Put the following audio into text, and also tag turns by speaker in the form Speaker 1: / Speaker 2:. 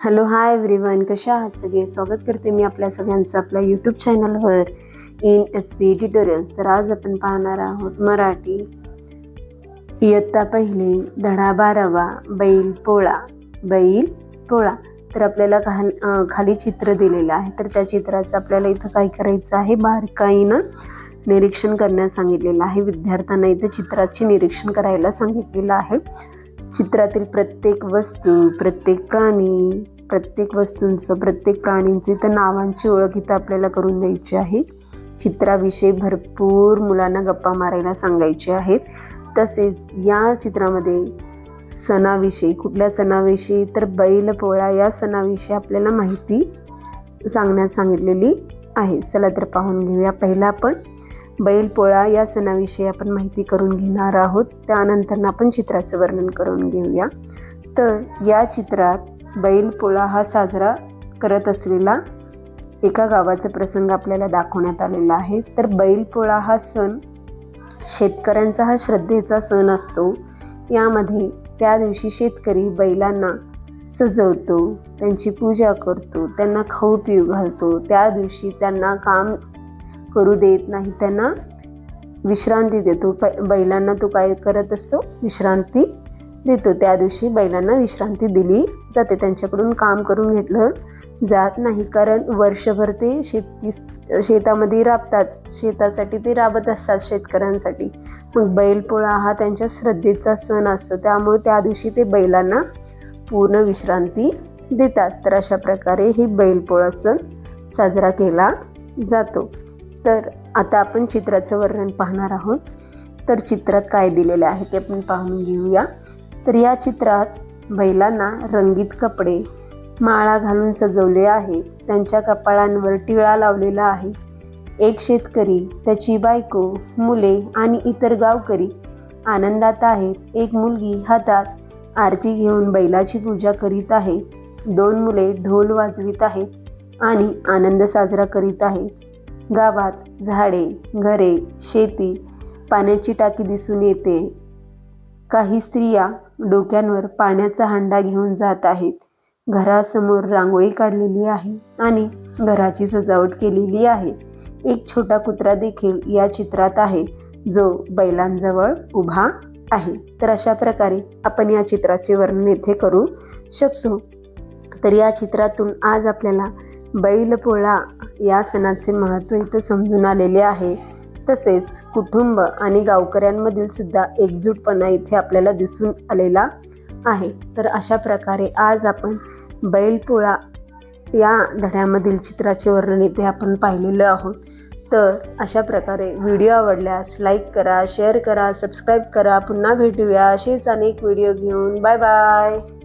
Speaker 1: Hello hi everyone कशा आहात सगळे? स्वागत करते मी आपल्या सगळ्यांचं आपल्या यूट्यूब चॅनलवर इन एस पी ट्युटोरियल्स तर आज आपण पाहणार आहोत मराठी इयत्ता पहिली धडा बारावा बैल पोळा बैल पोळा. तर आपल्याला खाल खाली चित्र दिलेलं आहे. तर त्या चित्राचं आपल्याला इथं काय करायचं आहे? बारकाईनं निरीक्षण करण्यास सांगितलेलं आहे. विद्यार्थ्यांना इथं चित्राचे निरीक्षण करायला सांगितलेलं आहे. चित्रातील प्रत्येक वस्तू प्रत्येक प्राणी प्रत्येक वस्तूंचं प्रत्येक प्राणींची तर नावांची ओळख इथं आपल्याला करून द्यायची आहे. चित्राविषयी भरपूर मुलांना गप्पा मारायला सांगायचे आहेत. तसेच या चित्रामध्ये सणाविषयी कुठल्या सणाविषयी तर बैल पोळा या सणाविषयी आपल्याला माहिती सांगण्यात सांगितलेली आहे. चला तर पाहून घेऊया. पहिला आपण बैल पोळा या सणाविषयी आपण माहिती करून घेणार आहोत. त्यानंतर आपण चित्राचं वर्णन करून घेऊया. तर या चित्रात बैलपोळा हा साजरा करत असलेला एका गावाचा प्रसंग आपल्याला दाखवण्यात आलेला आहे. तर बैलपोळा हा सण शेतकऱ्यांचा हा श्रद्धेचा सण असतो. यामध्ये त्या दिवशी शेतकरी बैलांना सजवतो त्यांची पूजा करतो त्यांना खाऊ पिऊ घालतो. त्या दिवशी त्यांना काम करू देत नाही त्यांना विश्रांती देतो. बैलांना तो काय करत असतो? विश्रांती देतो. त्या दिवशी बैलांना विश्रांती दिली. जाते त्यांच्याकडून काम करून घेतलं. जात नाही कारण वर्षभर ते शेती शेतामध्ये राबतात. शेतासाठी ते राबत असतात शेतकऱ्यांसाठी. मग बैलपोळा हा त्यांच्या श्रद्धेचा सण असतो. त्यामुळे त्या दिवशी ते बैलांना पूर्ण विश्रांती देतात. तर अशा प्रकारे ही बैलपोळा सण साजरा केला जातो. तर आता आपण चित्राचं वर्णन पाहणार आहोत. तर चित्रात काय दिलेलं आहे ते आपण पाहून घेऊया. तर या चित्रात बैलांना रंगीत कपडे माळा घालून सजवले आहे. त्यांच्या कपाळांवर टिळा लावलेला आहे. एक शेतकरी त्याची बायको मुले आणि इतर गावकरी आनंदात आहेत. एक मुलगी हातात आरती घेऊन बैलाची पूजा करीत आहे. दोन मुले ढोल वाजवित आहेत आणि आनंद साजरा करीत आहेत गावात झाडे घरे शेती पाण्याची टाकी दिसून येते. काही स्त्रिया डोक्यांवर पाण्याचा हांडा घेऊन जात आहेत. घरासमोर रांगोळी काढलेली आहे आणि घराची सजावट केलेली आहे. एक छोटा कुत्रा देखील या चित्रात आहे. जो बैलांजवळ उभा आहे. तर अशा प्रकारे आपण या चित्राचे वर्णन येथे करू शकतो. तर या चित्रातून आज आपल्याला बैलपोळा या सणाचे महत्त्व इथं समजून आलेले आहे. तसेच कुटुंब आणि गावकऱ्यांमधील सुद्धा एकजूटपणा इथे आपल्याला दिसून आलेला आहे. तर अशा प्रकारे आज आपण बैलपोळा या धड्यामधील चित्राचे वर्णन इथे आपण पाहिलेलं आहोत. तर अशा प्रकारे व्हिडिओ आवडल्यास लाईक करा शेअर करा सबस्क्राईब करा. पुन्हा भेटूया असेच अनेक व्हिडिओ घेऊन. Bye bye.